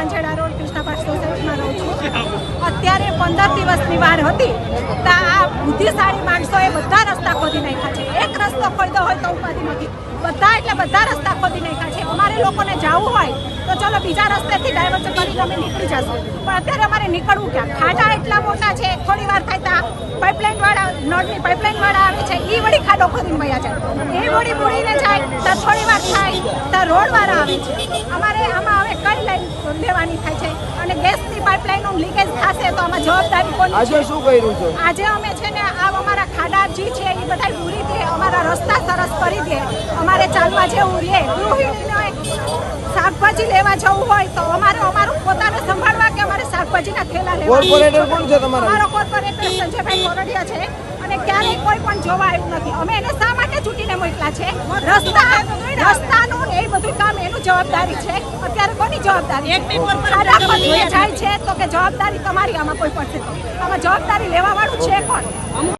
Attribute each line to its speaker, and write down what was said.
Speaker 1: હું ચાંચેડા રોડ કૃષ્ણાપાટ સોસાયટીમાં રહું છું. અત્યારે પંદર દિવસની વાર હતી, તો આ બુદ્ધિશાળી માણસોએ બધા રસ્તા ખોદી નાખ્યા છે. એક રસ્તો ખોદ્યો હોય તો ઉપાધિ નથી. બધા એટલે બધા રસ્તા ખોદી નાખ્યા છે. અમારે લોકોને જવું હોય તો ચલો બીજા રસ્તેથી ડાયવર્ઝન કરીને અમે નીકળી જશું. પણ અત્યારે અમારે નીકળવું ક્યાં? ખાડા એટલા મોટા છે, થોડી વાર થાય ત્યાં પાઇપલાઇન વાળા, નળની પાઇપલાઇન વાળા આવે છે એ વળી ખાડો ખોદીને વયા જાય. એ વળી બુડીને જાય, તો થોડી વાર થાય તો રોડ વાળા આવે છે. અમારે આમાં હવે કઈ લાઈન લેવાની થાય છે. અને ગેસની પાઇપલાઇનનું લીકેજ થશે તો આમાં જવાબદારી કોની
Speaker 2: આજે શું કર્યું છે?
Speaker 1: આજે અમે છે ને આ અમારા ખાડા જે છે એ બધા પૂરી દે અમારા રસ્તા સરસ કરી દે અમારે ચાલવા જેવું રહે. ગૃહિણીને શાકભાજી લેવા જવું હોય તો અમારે અમારું પોતાને સંભાળવા કે અમારે શાકભાજીના થેલા લેવા.
Speaker 2: કોર્પોરેટર કોણ છે તમારો?
Speaker 1: અમારો કોર્પોરેટર સંજયભાઈ મોરડિયા છે અને ક્યારેય કોઈ પણ જોવા આવ્યું નથી. અમે એને શા માટે ચૂંટીને મોકલા છે? રસ્તા રસ્તાનું એ બધું કામ એનું જવાબદારી છે. અત્યારે કોની જવાબદારી? છે ખાડા ખોદીને જાય. છે તો કે જવાબદારી તમારી આમાં કોઈ પડશે આમાં જવાબદારી લેવા વાળું છે કોણ?